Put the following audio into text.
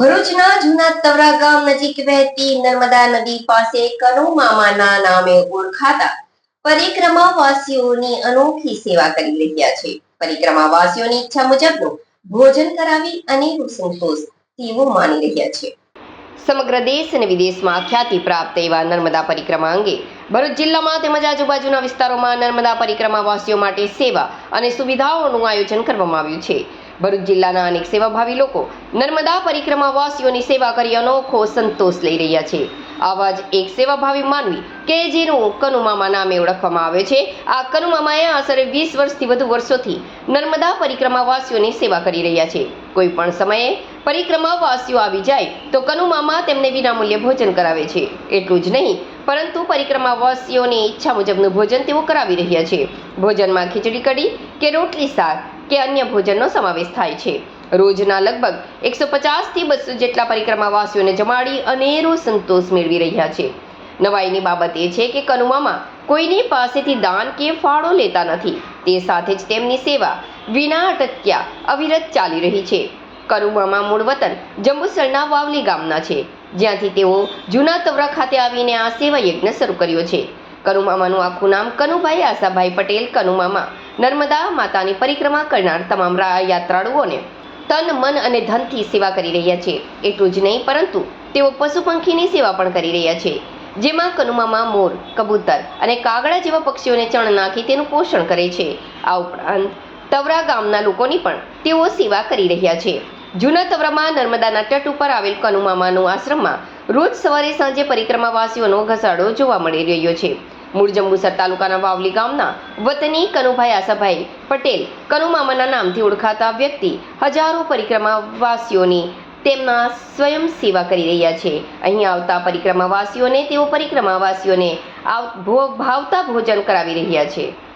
ભરૂચના જૂના તવરા ગામ નજીક વહેતી નર્મદા નદી પાસે કનુ મામાના નામે ઓળખાતા પરિક્રમાવાસીઓની અનોખી સેવા કરી રહ્યા છે. પરિક્રમાવાસીઓની ઈચ્છા મુજબનું ભોજન કરાવી અનેરો સંતોષ તેઓ માની રહ્યા છે. સમગ્ર દેશ અને વિદેશમાં ખ્યાતિ પ્રાપ્ત એવા નર્મદા પરિક્રમા અંગે ભરૂચ જિલ્લામાં તેમજ આજુબાજુના વિસ્તારોમાં નર્મદા પરિક્રમાવાસીઓ માટે સેવા અને સુવિધાઓનું આયોજન કરવામાં આવ્યું છે. ભરૂચ જિલ્લાના અનેક સેવાભાવી લોકો નર્મદા પરિક્રમાવાસીઓની સેવા કરી અનોખો સંતોષ લઈ રહ્યા છે. આવા જ એક સેવાભાવી માનવી કે જેનું કનુમામા નામે ઓળખવામાં આવે છે. આ કનુમામાએ આશરે વીસ વર્ષથી વધુ વર્ષોથી નર્મદા પરિક્રમાવાસીઓની સેવા કરી રહ્યા છે. કોઈ પણ સમયે પરિક્રમાવાસીઓ આવી જાય તો કનુમામા તેમને વિનામૂલ્યે ભોજન કરાવે છે. એટલું જ નહીં, પરંતુ પરિક્રમાવાસીઓની ઈચ્છા મુજબનું ભોજન તેઓ કરાવી રહ્યા છે. ભોજનમાં ખીચડી કઢી કે રોટલી શાક કે અન્ય ભોજનનો સમાવેશ થાય છે. રોજના લગભગ એકસો પચાસથી બસો જેટલા પરિક્રમાવાસીઓને જમાડી અનેરો સંતોષ મેળવી રહ્યા છે. નવાઈની બાબત એ છે કે કનુમામાં કોઈની પાસેથી દાન કે ફાળો લેતા નથી. તે સાથે જ તેમની સેવા વિના અટક્યા અવિરત ચાલી રહી છે. કનુમામાં મૂળ વતન જંબુસરના વાવલી ગામના છે. જ્યાંથી તેઓ જૂના તવરા ખાતે આવીને આ સેવા યજ્ઞ શરૂ કર્યો છે. કનુમામાનું આખું નામ કનુભાઈ આશાભાઈ પટેલ કનુમામા નર્મદા માતાની પરિક્રમા કરનાર તમામ યાત્રાળુઓને તન, મન અને ધનથી સેવા કરી રહ્યા છે. એટલું જ નહીં, પરંતુ તેઓ પશુ પંખીની સેવા પણ કરી રહ્યા છે. જેમાં કનુમામાં, મોર, કબૂતર અને કાગડા જેવા પક્ષીઓને ચણ નાખી તેનું પોષણ કરે છે. આ ઉપરાંત તવરા ગામના લોકોની પણ તેઓ સેવા કરી રહ્યા છે. જૂના તવરામાં નર્મદાના તટ ઉપર આવેલ કનુમામાનું આશ્રમમાં રોજ સવારે સાંજે પરિક્રમાવાસીઓનો ઘસાડો જોવા મળી રહ્યો છે. મૂળ જંબુસર તાલુકાના વાવલી ગામના વતની કનુભાઈ આસાભાઈ પટેલ કનુમામાના નામથી ઓળખાતા વ્યક્તિ હજારો પરિક્રમાવાસીઓની તેમના સ્વયં સેવા કરી રહ્યા છે. અહીં આવતા પરિક્રમાવાસીઓને તેઓ પરિક્રમાવાસીઓને આવ- ભો- ભાવતા ભોજન કરાવી રહ્યા છે.